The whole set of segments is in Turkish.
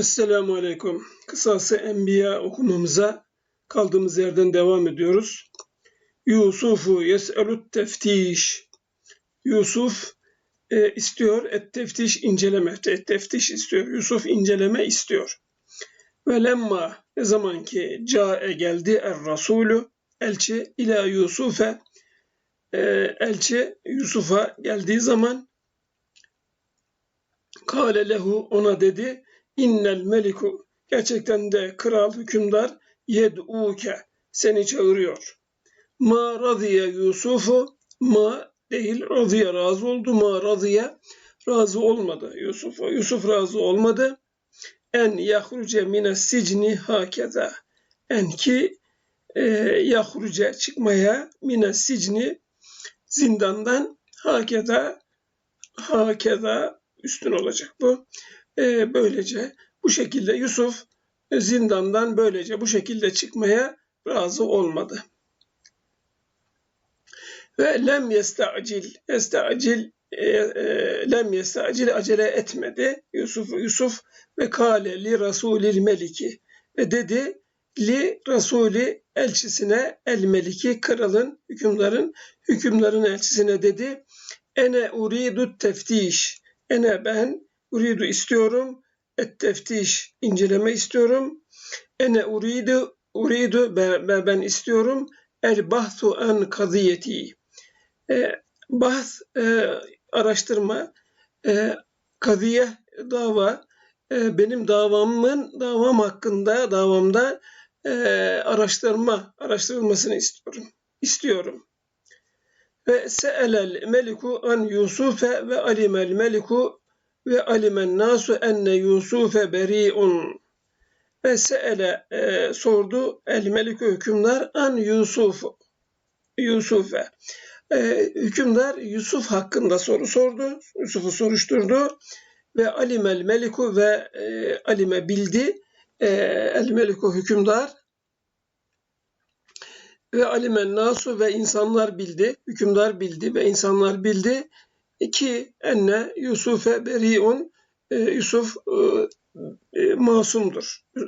Esselamu Aleyküm. Kısası Enbiya okumamıza kaldığımız yerden devam ediyoruz. Yusufu yes'elut teftiş. Yusuf e, istiyor, et teftiş inceleme, et teftiş istiyor. Yusuf inceleme istiyor. Ve lemma ne zaman ki cae geldi er rasulü elçi ila Yusuf'e e, elçi Yusuf'a geldiği zaman kâle lehu ona dedi innel meliku gerçekten de kral hükümdar yed'uke seni çağırıyor. Ma radiye Yusufu ma değil radiye razı oldu ma radiye razı olmadı Yusuf'a. Yusuf razı olmadı. En yahruce mine sicni hakeza. En ki e, yahruce çıkmaya mine sicni zindandan hakeza hakeza üstün olacak bu. E, böylece bu şekilde Yusuf e, zindandan böylece bu şekilde çıkmaya razı olmadı. Ve lem yestacil, yestacil e, e, lem yestacil acele etmedi Yusuf Yusuf ve kale li rasulil meliki ve dedi li rasuli elçisine el meliki kralın hükümdarın hükümdarın elçisine dedi ene uridu teftiş ene ben uridu istiyorum. Et teftiş inceleme istiyorum. Ene uridu uridu ben, ben istiyorum. El bahsu an kadiyeti e, bahs e, araştırma e, kadiye dava e, benim davamın davam hakkında davamda e, araştırma araştırılmasını istiyorum istiyorum. Ve se'elel meliku an Yusufe ve alimel meliku ve alimen nasu enne Yusufe beri'un. Ve se'ele e, sordu el meliku hükümdar an Yusuf Yusuf'e. E, hükümdar Yusuf hakkında soru sordu. Yusuf'u soruşturdu. Ve alimel meliku ve e, alime bildi e, el meliku hükümdar. Ve alimen nasu ve insanlar bildi, hükümdar bildi ve insanlar bildi ki enne Yusuf'e beriun e, Yusuf e, e, masumdur. E,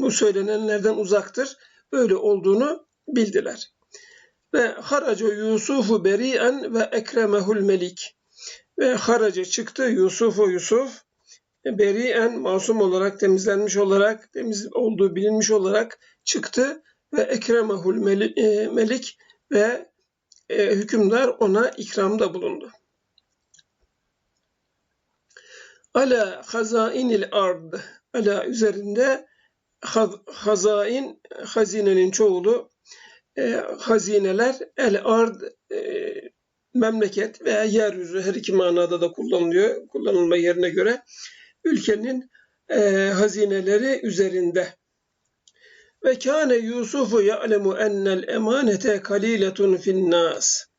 bu söylenenlerden uzaktır. Böyle olduğunu bildiler. Ve haraca Yusufu beri'en ve ekremehul melik. Ve haraca çıktı Yusufu Yusuf beri'en masum olarak temizlenmiş olarak temiz olduğu bilinmiş olarak çıktı ve ekremehul melik ve hükümdar ona ikramda bulundu. Ala hazainil ard. Ala üzerinde hazain hazinenin çoğulu e, hazineler el ard e, memleket veya yeryüzü her iki manada da kullanılıyor. Kullanılma yerine göre ülkenin e, hazineleri üzerinde. Ve kâne Yusufu ya'lemu ennel emanete kaliletun fin nas.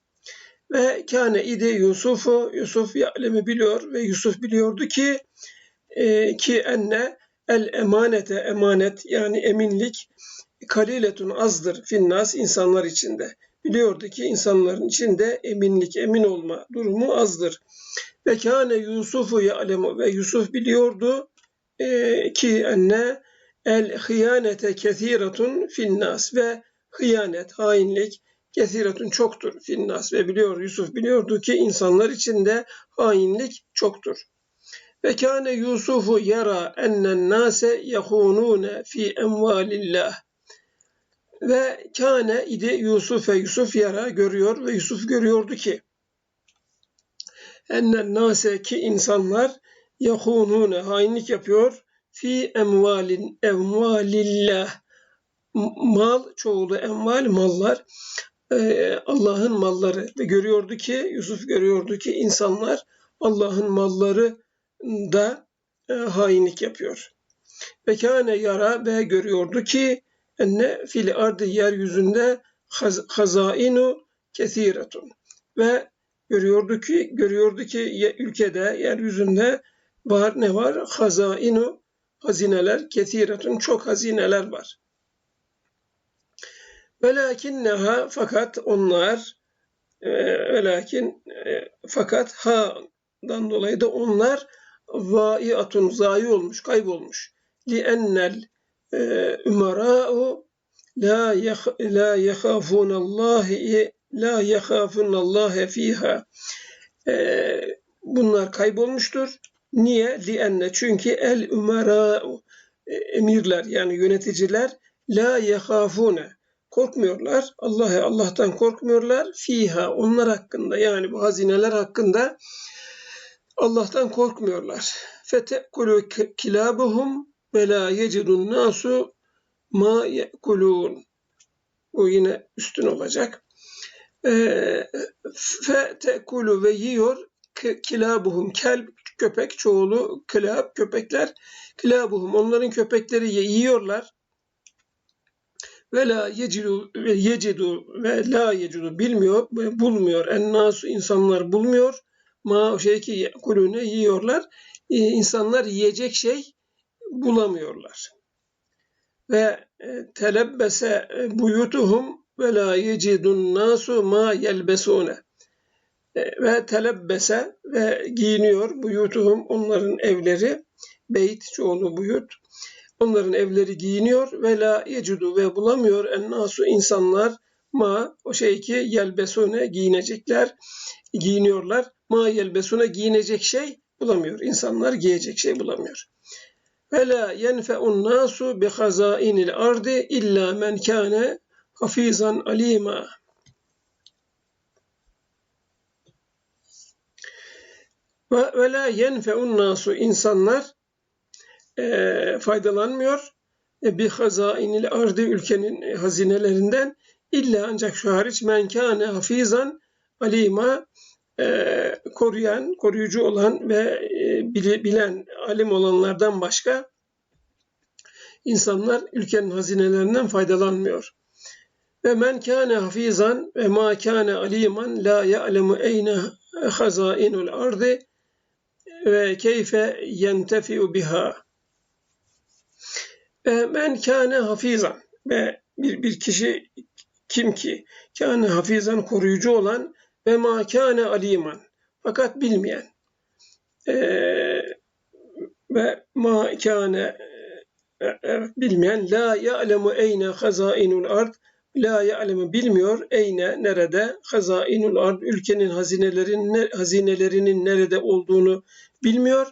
Ve kâne idi Yusufu, Yusuf ya'lemi biliyor ve Yusuf biliyordu ki e, ki enne el emanete emanet yani eminlik kaliletun azdır finnas insanlar içinde. Biliyordu ki insanların içinde eminlik, emin olma durumu azdır. Ve kâne Yusufu ya'lemu ve Yusuf biliyordu e, ki enne el hıyanete kethiratun finnas ve hıyanet, hainlik kethiratun çoktur finnas ve biliyor Yusuf biliyordu ki insanlar içinde hainlik çoktur. Ve kâne Yusufu yara ennen nase yahunune fi emvalillah. Ve kâne idi Yusuf'e Yusuf yara görüyor ve Yusuf görüyordu ki ennen nase ki insanlar yahunune hainlik yapıyor fi emvalin emvalillah mal çoğulu emval mallar Allah'ın malları ve görüyordu ki Yusuf görüyordu ki insanlar Allah'ın malları da e, hainlik yapıyor. Ve kâne yara ve görüyordu ki enne fil ardı yeryüzünde haz, hazainu kesiretun ve görüyordu ki görüyordu ki ülkede yeryüzünde var ne var? Hazainu hazineler kesiretun çok hazineler var. Velakinneha fakat onlar e, velakin e, fakat ha'dan dolayı da onlar zaiatun zayi olmuş, kaybolmuş. Li ennel ümerâ'u la la yehâfûnallâhi la yehâfûnallâhe fîhâ. Bunlar kaybolmuştur. Niye? Li enne çünkü el ümerâ'u emirler yani yöneticiler la yehâfûne korkmuyorlar. Allah'a Allah'tan korkmuyorlar. Fiha onlar hakkında yani bu hazineler hakkında Allah'tan korkmuyorlar. Fetekulu kilabuhum ve la yecidun nasu ma yekulun. Bu yine üstün olacak. Fetekulu ve yiyor kilabuhum kel köpek çoğulu kilab köpekler kilabuhum onların köpekleri yiyorlar ve la yecidu ve yecidu ve la yecidu bilmiyor bulmuyor. En nasu insanlar bulmuyor. Ma şey ki kulüne yiyorlar. E, insanlar yiyecek şey bulamıyorlar. Ve e, telebbese e, buyutuhum ve la yecidun nasu ma yelbesune. Ve telebbese ve giyiniyor buyutuhum onların evleri. Beyt çoğulu buyut Onların evleri giyiniyor ve la yecudu ve bulamıyor en nasu insanlar ma o şey ki yelbesune giyinecekler giyiniyorlar. Ma yelbesune giyinecek şey bulamıyor. İnsanlar giyecek şey bulamıyor. Ve la yenfe'un nasu bi hazainil ardi illa men kâne hafizan alima. Ve la yenfe'un nasu insanlar e, faydalanmıyor. E, bir hazainil ardı ülkenin hazinelerinden illa ancak şu hariç menkâne hafizan alima e, koruyan, koruyucu olan ve e, bilen, alim olanlardan başka insanlar ülkenin hazinelerinden faydalanmıyor. Ve men kâne hafizan ve ma kâne aliman la ya'lemu eyne hazainul ardı ve keyfe yentefi'u biha. Men kâne hafizan ve bir, bir kişi kim ki kâne hafizan koruyucu olan ve ma kâne aliman fakat bilmeyen. E, ve ma kâne bilmeyen. La ya'lemu eyne hazainul ard. La ya'lemu bilmiyor eyne nerede hazainul ard. Ülkenin hazinelerinin hazinelerinin nerede olduğunu bilmiyor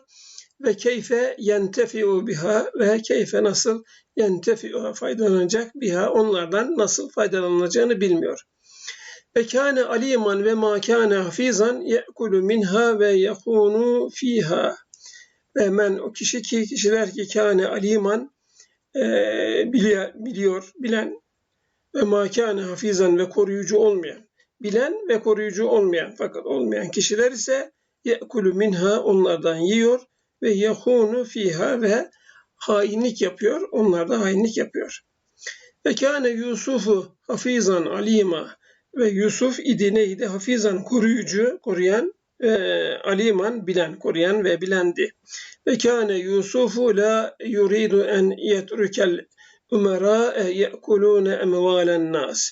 ve keyfe yentefi'u biha ve keyfe nasıl yentefi'u faydalanacak biha onlardan nasıl faydalanacağını bilmiyor. Ve kâne aliman ve ma kâne hafizan ye'kulu minha ve yakunu fiha. Ve men o kişi ki kişiler ki kâne aliman e, biliyor, biliyor, bilen ve ma kâne hafizan ve koruyucu olmayan, bilen ve koruyucu olmayan fakat olmayan kişiler ise ye'kulu minha onlardan yiyor ve yehunu fiha ve hainlik yapıyor. Onlar da hainlik yapıyor. Ve kâne Yusuf'u hafizan alima ve Yusuf idi neydi? Hafizan koruyucu, koruyan, e, aliman bilen, koruyan ve bilendi. Ve kâne Yusufu la yuridu en yetrukel umara ye'kulûne emvâlen nas.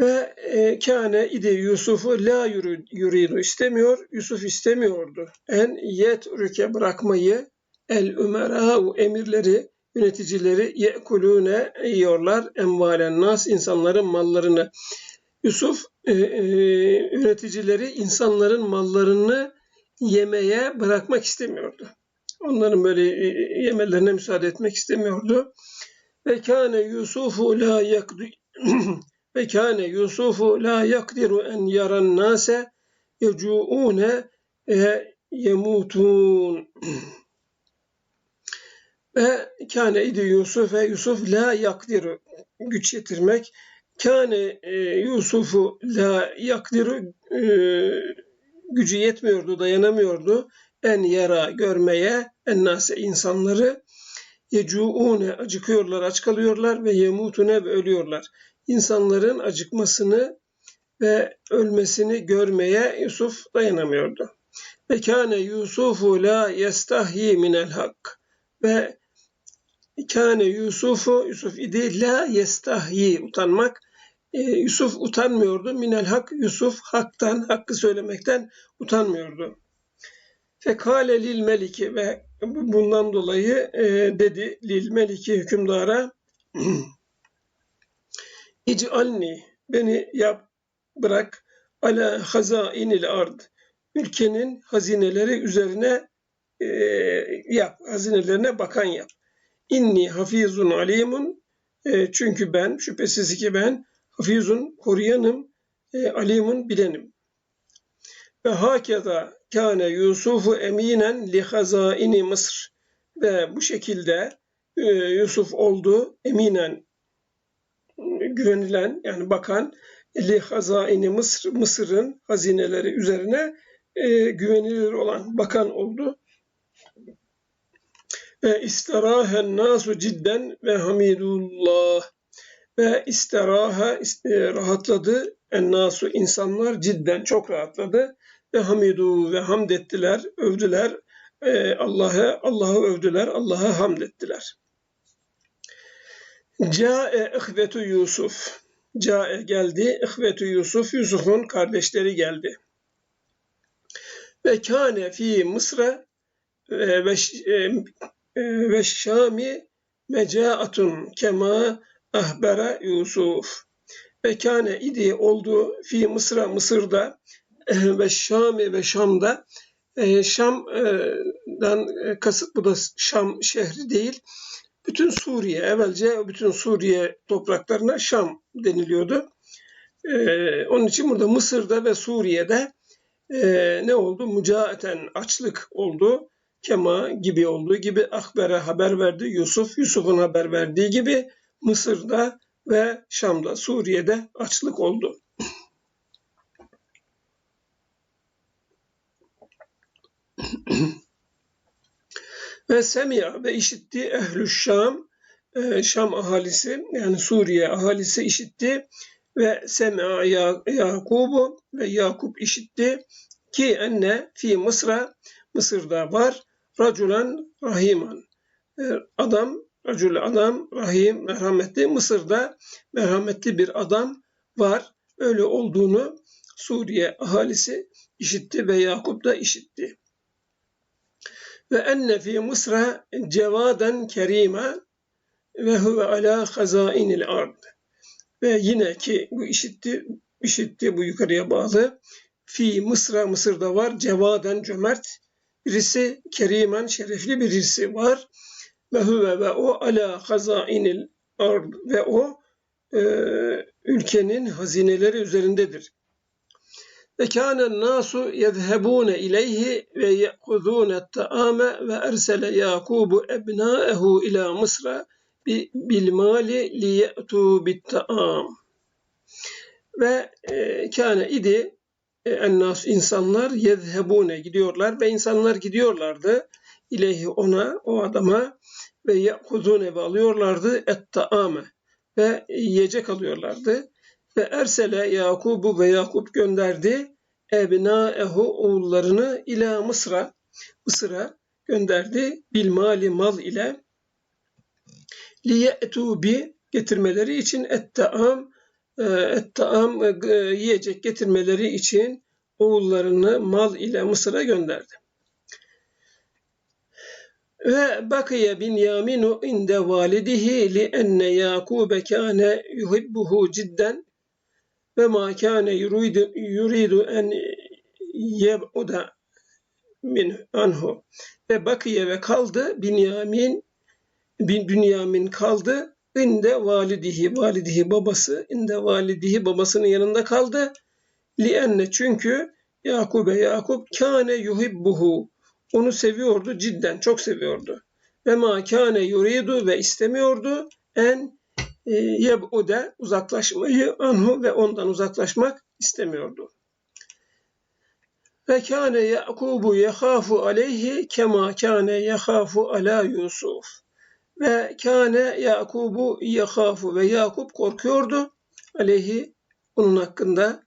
Ve e, kâne idi Yusuf'u la yuridu istemiyor. Yusuf istemiyordu. En yetrüke bırakmayı el umerâ'u emirleri yöneticileri yekulune yiyorlar emvalen nas insanların mallarını. Yusuf e, e, yöneticileri insanların mallarını yemeye bırakmak istemiyordu. Onların böyle e, yemelerine müsaade etmek istemiyordu. Ve kâne Yusufu la yakdu ve kâne Yusufu la yakdiru en yaran nase yecuune yemutun. ve kâne idi Yusuf ve Yusuf la yakdiru güç yetirmek. Kâne e, Yusuf'u la yakdiru e, gücü yetmiyordu, dayanamıyordu. En yara görmeye, en nase insanları yecuune acıkıyorlar, aç kalıyorlar ve yemutune ve ölüyorlar insanların acıkmasını ve ölmesini görmeye Yusuf dayanamıyordu. Ve kâne Yusufu la yestahyi minel hak. Ve kâne Yusufu, Yusuf idi la yestahyi, utanmak. Ee, Yusuf utanmıyordu. Minel hak, Yusuf haktan, hakkı söylemekten utanmıyordu. Fekale lil meliki ve bundan dolayı e, dedi lil meliki hükümdara İc'alni beni yap bırak ala hazainil ard ülkenin hazineleri üzerine e, yap hazinelerine bakan yap. İnni hafizun alimun e, çünkü ben şüphesiz ki ben hafizun koruyanım e, alimun bilenim. Ve hakeza kâne Yusufu eminen li hazaini Mısır. Ve bu şekilde e, Yusuf oldu eminen güvenilen yani bakan li hazaini Mısır Mısır'ın hazineleri üzerine e, güvenilir olan bakan oldu. Ve istirahen nasu cidden ve hamidullah ve istiraha e, rahatladı en nasu insanlar cidden çok rahatladı ve hamidu ve hamd ettiler, övdüler. E, Allah'a Allah'ı övdüler, Allah'a hamd ettiler. Ca'e ihvetu Yusuf. Ca'e geldi. İhvetu Yusuf. Yusuf'un kardeşleri geldi. Ve kâne fi Mısra ve, ve Şami mecaatun kema ahbera Yusuf. Ve kâne idi oldu fi Mısra Mısır'da ve Şami ve Şam'da e, Şam'dan e, kasıt bu da Şam şehri değil. Bütün Suriye, evvelce bütün Suriye topraklarına Şam deniliyordu. E, onun için burada Mısır'da ve Suriye'de ne oldu? Mücaeten açlık oldu. Kema gibi olduğu gibi Akber'e haber verdi Yusuf. Yusuf'un haber verdiği gibi Mısır'da ve Şam'da, Suriye'de açlık oldu. ve semia ve işitti ehlü Şam, e, Şam ahalisi yani Suriye ahalisi işitti. Ve semia Yakubu ve Yakup işitti. Ki enne fi Mısra Mısır'da var raculan rahiman. E, adam racul adam rahim merhametli. Mısır'da merhametli bir adam var. Öyle olduğunu Suriye ahalisi işitti ve Yakup da işitti ve enne fi Mısra cevaden kerime ve huve ala hazainil ard. Ve yine ki bu işitti, işitti bu yukarıya bağlı. Fi Mısra, Mısır'da var. Cevaden cömert. Birisi kerimen, şerefli birisi var. Ve huve ve o ala hazainil ard. Ve o e, ülkenin hazineleri üzerindedir. Ve kâne nâsu yezhebûne ileyhi ve ye'khuzûne ta'ame ve ersele Yakubu ebnâehu ila Mısra bil mali li ye'tû bit ta'am. Ve e, kâne idi e, ennas insanlar yezhebune gidiyorlar ve insanlar gidiyorlardı ileyhi ona o adama ve ye'khuzûne ve alıyorlardı et ta'ame ve yiyecek alıyorlardı. Ve ersele Yakubu ve Yakup gönderdi ebnaehu oğullarını ila Mısır'a Mısır'a gönderdi. Bil mali mal ile. Liye'tu bi getirmeleri için et-taam e, et-taam e, yiyecek getirmeleri için oğullarını mal ile Mısır'a gönderdi. Ve bakiye Binyaminu inde validihi li enne Yakube kâne yuhibbuhu cidden ve ma kâne yuridu, yuridu en yeb'uda min anhu. Ve bakiye ve kaldı Binyamin bin Bünyamin kaldı inde validihi validihi babası inde validihi babasının yanında kaldı. Li enne çünkü Yakub'e Yakup kâne yuhibbuhu. Onu seviyordu cidden çok seviyordu. Ve ma kâne yuridu ve istemiyordu en yeb'ude uzaklaşmayı anhu ve ondan uzaklaşmak istemiyordu. Ve kâne Yakubu yehâfu aleyhi kema kâne yehâfu ala Yusuf. Ve kâne Yakubu yehâfu ve Yakup korkuyordu aleyhi onun hakkında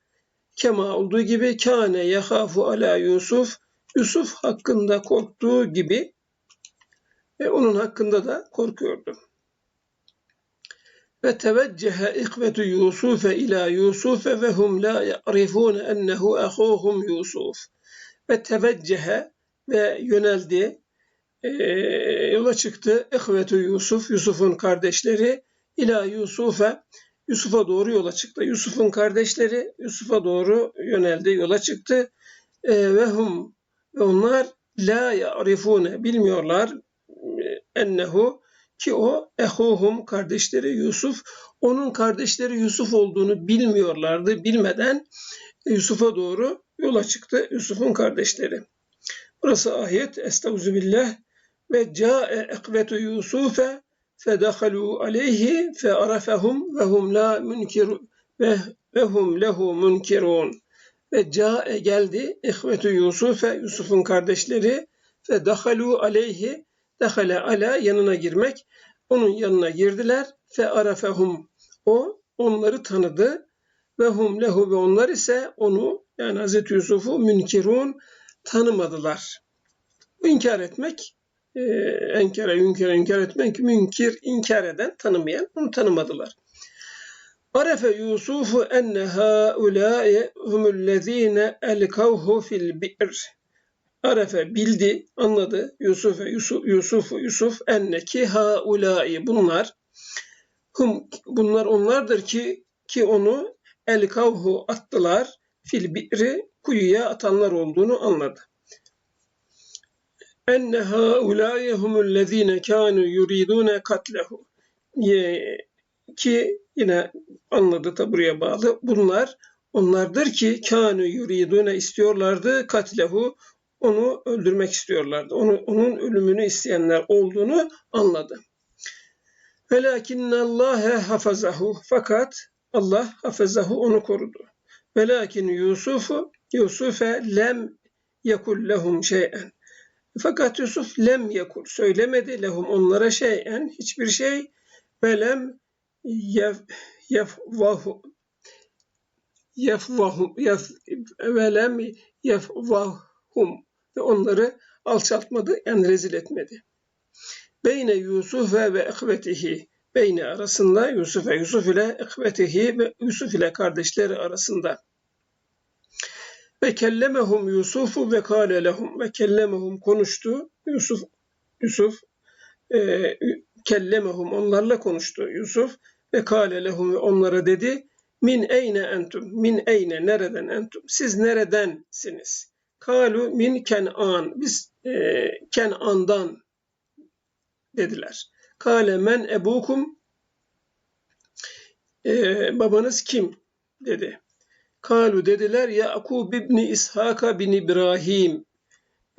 kema olduğu gibi kâne yehâfu ala Yusuf Yusuf hakkında korktuğu gibi ve onun hakkında da korkuyordu. Ve teveccehe ikvetu Yusufe ila Yusufe ve hum la ya'rifun ennehu ahuhum Yusuf. Ve teveccehe ve yöneldi. Ee, yola çıktı. İhvetu Yusuf, Yusuf'un kardeşleri ila Yusuf'e Yusuf'a doğru yola çıktı. Yusuf'un kardeşleri Yusuf'a doğru yöneldi, yola çıktı. Ee, ve hum ve onlar la ya'rifune bilmiyorlar e, ennehu ki o ehuhum kardeşleri Yusuf onun kardeşleri Yusuf olduğunu bilmiyorlardı. Bilmeden Yusuf'a doğru yola çıktı Yusuf'un kardeşleri. Burası ayet Estağfirullah ve ca'e ekvetu Yusuf'e fedahalu aleyhi fearafahum ve hum la munkir ve, ve hum lehu munkirun. Ve ca'e geldi ihvetu Yusuf'e Yusuf'un kardeşleri fedahalu aleyhi dehale ala yanına girmek. Onun yanına girdiler. Fe arafehum o onları tanıdı ve hum lehu ve onlar ise onu yani Hazreti Yusuf'u münkirun tanımadılar. İnkar etmek e, enkere, yünkere, inkar etmek, münkir, inkar eden, tanımayan, onu tanımadılar. Arefe Yusufu enne haulâe humullezîne elkavhu fil bi'r. Arefe bildi, anladı. Yusuf Yusuf Yusuf Yusuf enne ki haulâi bunlar hum bunlar onlardır ki ki onu el kavhu attılar fil bi'ri kuyuya atanlar olduğunu anladı. Enne haulâye humullezîne kânû yuridûne katlehu. Ki yine anladı da buraya bağlı. Bunlar onlardır ki kânû yuridûne istiyorlardı katlehu onu öldürmek istiyorlardı. Onu, onun ölümünü isteyenler olduğunu anladı. Velakinnallâhe hafazahu fakat Allah hafazahu onu korudu. Velakin Yusuf'u Yusuf'e lem yekul lehum şey'en. Fakat Yusuf lem yakul söylemedi lehum onlara şeyen hiçbir şey ve lem yef, yefvahu yefvahum yef, ve lem yefvahum ve onları alçaltmadı yani rezil etmedi. Beyne Yusuf ve ve ekvetihi Beyne arasında Yusuf ve Yusuf ile ekvetihi ve Yusuf ile kardeşleri arasında ve kellemehum Yusufu ve kâle lehum ve kellemehum konuştu. Yusuf Yusuf e, kellemehum onlarla konuştu. Yusuf ve kâle lehum ve onlara dedi min eyne entum min eyne nereden entum siz neredensiniz? Kalu min Ken'an biz e, Ken'an'dan dediler. Kale men ebukum e, babanız kim dedi. Kalu dediler Yakub ibni İshaka bin İbrahim.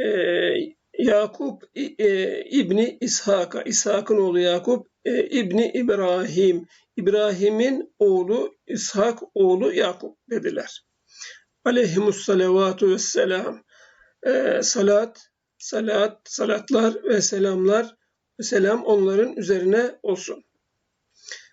Ee, Yakup e, İbni İshaka, İshak'ın oğlu Yakup e, İbni İbrahim, İbrahim'in oğlu İshak oğlu Yakup dediler. Aleyhimus salavatu ve selam. E, salat, salat, salatlar ve selamlar ve selam onların üzerine olsun.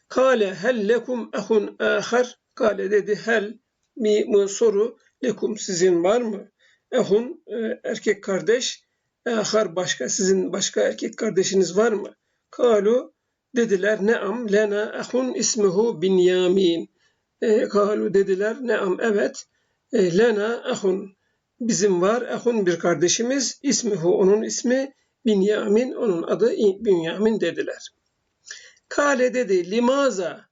Kale hel lekum ehun ahar. Kale dedi hel mi mı soru lekum sizin var mı? Ehun e, erkek kardeş ehar başka sizin başka erkek kardeşiniz var mı? Kalu dediler neam lena ehun ismuhu Binyamin. E, kalu dediler neam evet lena ehun bizim var ehun bir kardeşimiz. İsmihu onun ismi. Binyamin onun adı Binyamin dediler. Kale dedi limaza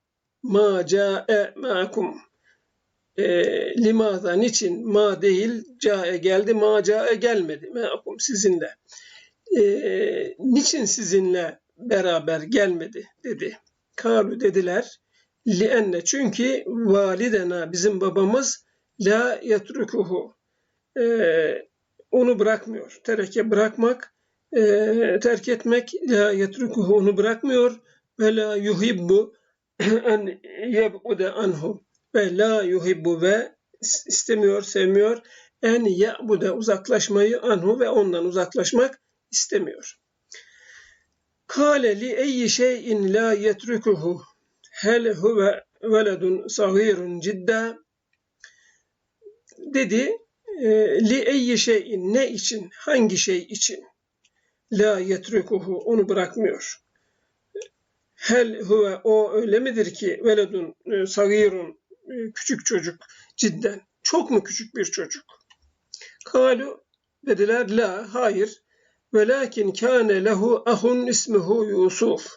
ma ca'e ma'akum. E, limaza niçin ma değil cae geldi ma cae gelmedi meakum sizinle? E, niçin sizinle beraber gelmedi? dedi. Kalu dediler li enne çünkü validena bizim babamız la yetrukuhu. E, onu bırakmıyor. Tereke bırakmak e, terk etmek la yetrukuhu onu bırakmıyor. Ve la yuhibbu en yeb'ude anhu. Ve la yuhibbu ve istemiyor, sevmiyor. En ya'bude uzaklaşmayı anhu ve ondan uzaklaşmak istemiyor. Kale li eyyi şeyin la yetrukuhu. Hel huve veledun sagirun cidda dedi li eyyi şeyin ne için hangi şey için la yetrukuhu onu bırakmıyor. Hel huve o öyle midir ki veledun e, sagirun e, küçük çocuk cidden. Çok mu küçük bir çocuk? Kalu Dediler la hayır. Velakin kâne lehu ahun ismuhu Yusuf.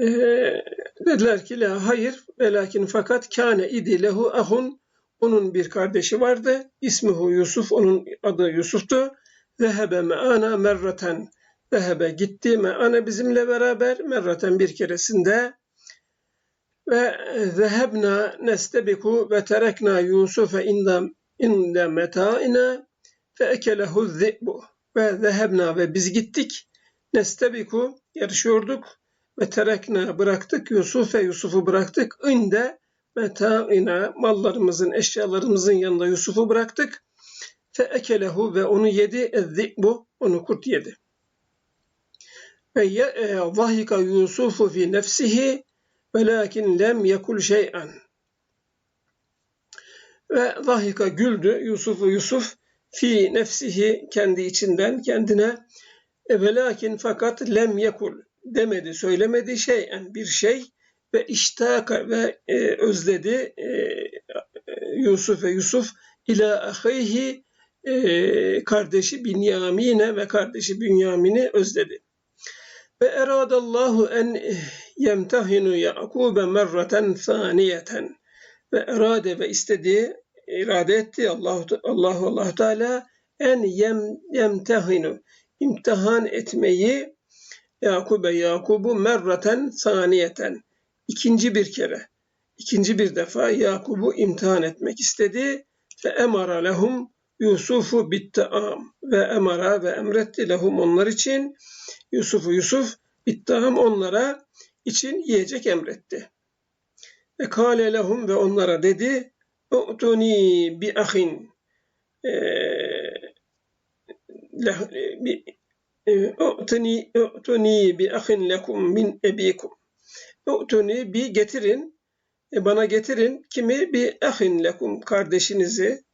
Ee, dediler ki la hayır. Velakin fakat kâne idi lehu ahun. Onun bir kardeşi vardı. İsmuhu Yusuf. Onun adı Yusuf'tu. Zehebe me'ana merraten. Zehebe gitti me'ana bizimle beraber merraten bir keresinde ve zehebna nestebiku ve terekna Yusuf'e inde, inde meta'ina fe ekelehu zi'bu ve zehebna ve biz gittik nestebiku yarışıyorduk ve terekna bıraktık Yusuf'e Yusuf'u bıraktık inde meta'ina mallarımızın eşyalarımızın yanında Yusuf'u bıraktık. Fe ekelehu ve onu yedi. Zi'bu onu kurt yedi. Ve e, zahika Yusufu fi nefsihi velakin lem yekul şey'en. Ve zahika güldü Yusuf'u Yusuf fi nefsihi kendi içinden kendine. E, velakin fakat lem yekul demedi söylemedi şeyen bir şey ve iştaka ve e, özledi e, Yusuf ve Yusuf. İla ahihi e, kardeşi Binyamin'e ve kardeşi Bünyamin'i özledi. Ve eradallahu en yemtahinu Yakub'e merraten saniyeten ve erade ve istediği irade etti Allah Allah Allah Teala en yem yemtahinu imtihan etmeyi Yakub'e Yakub'u merraten saniyeten ikinci bir kere. İkinci bir defa Yakub'u imtihan etmek istedi. Ve emara lehum Yusuf'u bitteam ve emara ve emretti lehum onlar için. Yusuf'u Yusuf ittiham onlara için yiyecek emretti. Ve kâle lehum ve onlara dedi U'tuni bi ahin. U'tuni u'tuni bi ahin lekum min ebikum U'tuni bi getirin. E, bana getirin. Kimi? Bir ahin lekum kardeşinizi.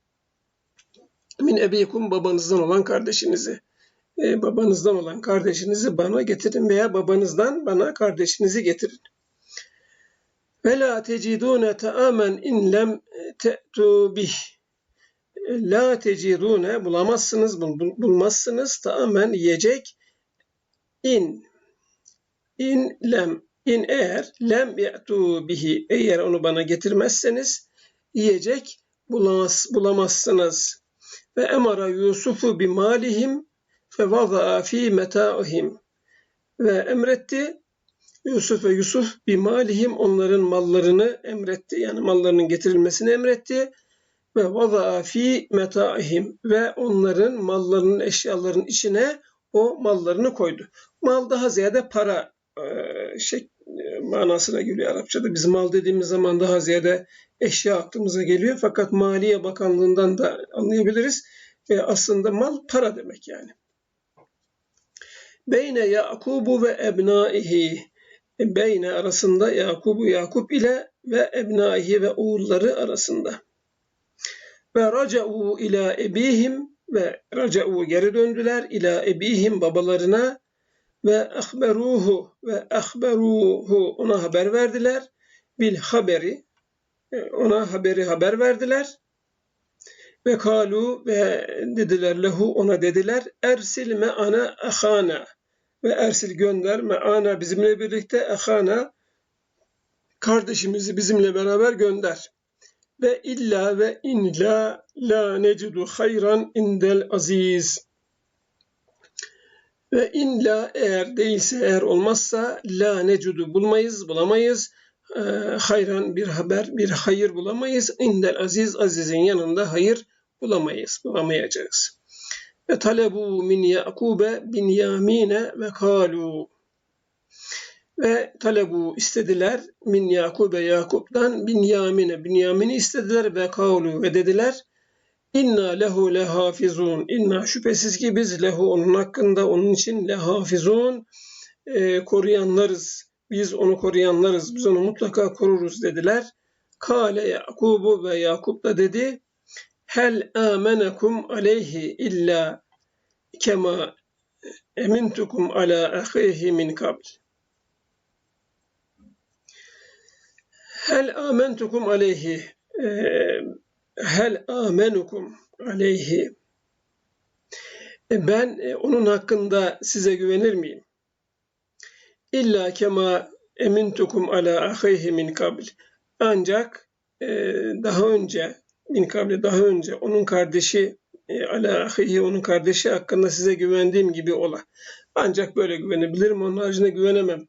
Min ebikum babanızdan olan kardeşinizi. E, babanızdan olan kardeşinizi bana getirin veya babanızdan bana kardeşinizi getirin. Ve la tecidune taamen in lem te'tu bih. La tecidune bulamazsınız, bulmazsınız. Taamen yiyecek in. İn lem in eğer lem ye'tu bihi eğer onu bana getirmezseniz yiyecek bulamaz, bulamazsınız. Ve emara Yusuf'u bi malihim fevada fi meta'ihim ve emretti Yusuf ve Yusuf bir malihim onların mallarını emretti. Yani mallarının getirilmesini emretti. Ve vada fi meta'ihim ve onların mallarının eşyaların içine o mallarını koydu. Mal daha ziyade para e, şey, manasına geliyor Arapçada. Biz mal dediğimiz zaman daha ziyade eşya aklımıza geliyor. Fakat Maliye Bakanlığı'ndan da anlayabiliriz. E, aslında mal para demek yani beyne Yakubu ve ebnaihi beyne arasında Yakubu Yakup ile ve ebnaihi ve oğulları arasında. Ve raca'u ila ebihim ve raca'u geri döndüler ila ebihim babalarına ve ahberuhu ve ahberuhu ona haber verdiler bil haberi ona haberi haber verdiler ve kalu ve dediler lehu ona dediler ersil me ana ahana ve ersil gönder me'ana bizimle birlikte ehana kardeşimizi bizimle beraber gönder. Ve illa ve in la la necidu hayran indel aziz. Ve in la eğer değilse eğer olmazsa la necidu bulmayız bulamayız. E, hayran bir haber bir hayır bulamayız. İndel aziz azizin yanında hayır bulamayız bulamayacağız ve talebu min Yakube bin Yamine ve kalu ve talebu istediler min Yakube Yakup'tan bin Yamine bin Yamin'i istediler ve kalu ve dediler inna lehu lehafizun. İnna şüphesiz ki biz lehu onun hakkında onun için lehafizun e, koruyanlarız. Biz onu koruyanlarız. Biz onu mutlaka koruruz dediler. Kale Yakubu ve Yakup da dedi hel amenekum aleyhi illa kema emintukum ala ahihi min kabl. Hel amentukum aleyhi hel amenukum aleyhi E, ben e, onun hakkında size güvenir miyim? İlla kema emintukum ala ahihi min kabil. Ancak e, daha önce min kabli daha önce onun kardeşi ala ahihi onun kardeşi hakkında size güvendiğim gibi ola. Ancak böyle güvenebilirim. Onun haricinde güvenemem.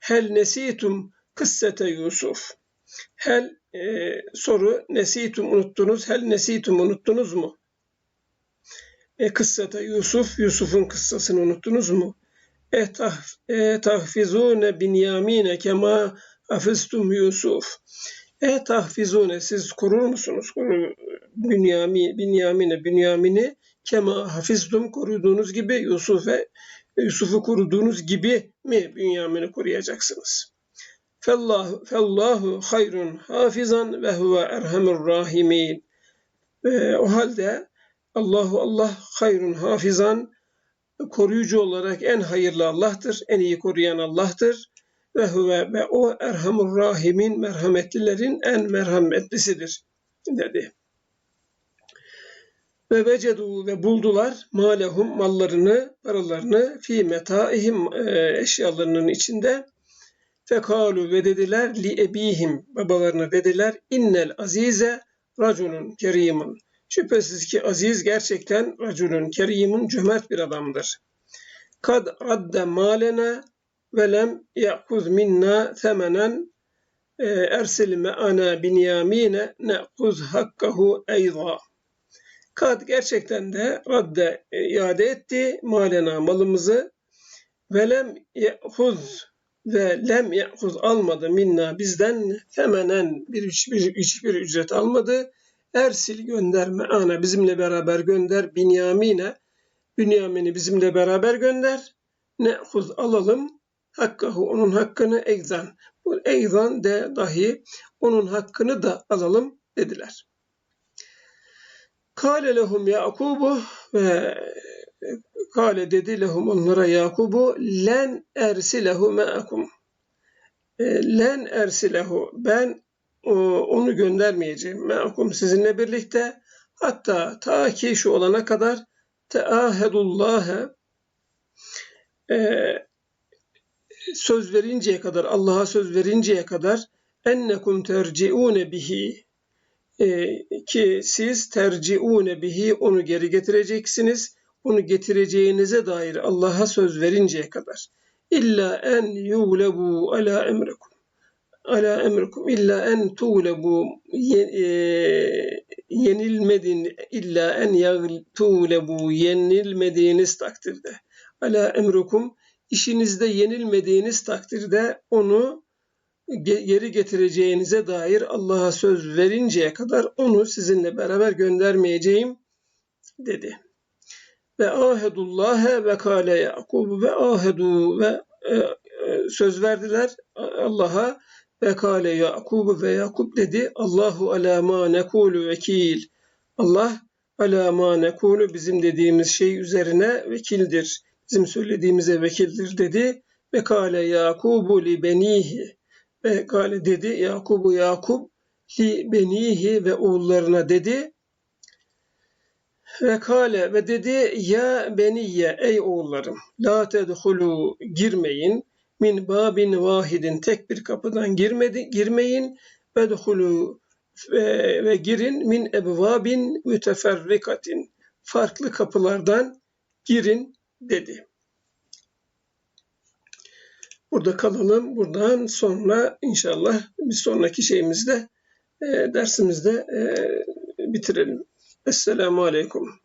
Hel nesitum kıssete Yusuf. Hel e, soru nesitum unuttunuz. Hel nesitum unuttunuz mu? E, kıssete Yusuf, Yusuf'un kıssasını unuttunuz mu? E, tah, e tahfizune binyamine kema hafiztum Yusuf. E tahfizune siz korur musunuz? Korur, Bünyami, Binyamine, Bünyamini kema hafiztum koruduğunuz gibi Yusuf'e Yusuf'u koruduğunuz gibi mi Bünyamin'i koruyacaksınız? Fellahu, fellahu hayrun hafizan ve huve erhamur rahimin. O halde Allahu Allah hayrun hafizan koruyucu olarak en hayırlı Allah'tır, en iyi koruyan Allah'tır ve huve ve o erhamur rahimin merhametlilerin en merhametlisidir dedi. Ve vecedu ve buldular malehum mallarını, paralarını fi metaihim e, eşyalarının içinde fekalu ve dediler li ebihim babalarına dediler innel azize raculun kerimun şüphesiz ki aziz gerçekten raculun kerimun cömert bir adamdır. Kad radde malena ve lem ya'kuz minna temenen e, ersil me'ana binyamine ne'kuz hakkahu eyza. Kad gerçekten de radde iade etti malena malımızı ve lem ye'huz ve lem ye'huz almadı minna bizden femenen bir hiçbir, hiçbir ücret almadı. Ersil gönderme ana bizimle beraber gönder Binyamine Bünyamin'i bizimle beraber gönder. Ne'huz alalım hakkahu onun hakkını egzan. Bu egzan de dahi onun hakkını da alalım dediler. Kale lehum Yakubu ve kale dedi lehum onlara Yakubu len ersilehu me'akum. E, len ersilehu ben onu göndermeyeceğim. Me'akum sizinle birlikte hatta ta ki şu olana kadar teahedullâhe e, söz verinceye kadar Allah'a söz verinceye kadar ennekum terciune bihi e, ki siz terciune bihi onu geri getireceksiniz. Onu getireceğinize dair Allah'a söz verinceye kadar. İlla en yulebu ala emrikum. Ala emrikum illa en tulebu e, yenilmedin illa en tulebu yenilmediğiniz takdirde. Ala emrikum işinizde yenilmediğiniz takdirde onu geri getireceğinize dair Allah'a söz verinceye kadar onu sizinle beraber göndermeyeceğim dedi. Ve ahedullâhe ve kâle Yakub ve ahedu ve e, e, söz verdiler Allah'a ve kâle Yakub ve Yakup dedi Allahu ala ma nekulu vekil. Allah ala ma nekulu bizim dediğimiz şey üzerine vekildir. Bizim söylediğimize vekildir dedi. Ve kâle Yakubu li benihi ve kale dedi Yakubu Yakub li benihi ve oğullarına dedi ve kale ve dedi ya beniye ey oğullarım la tedhulu girmeyin min babin vahidin tek bir kapıdan girmedi, girmeyin ve dhulu ve, ve girin min ebvabin müteferrikatin farklı kapılardan girin dedi. Burada kalalım. Buradan sonra inşallah bir sonraki şeyimizde e, dersimizde e, bitirelim. Esselamu Aleyküm.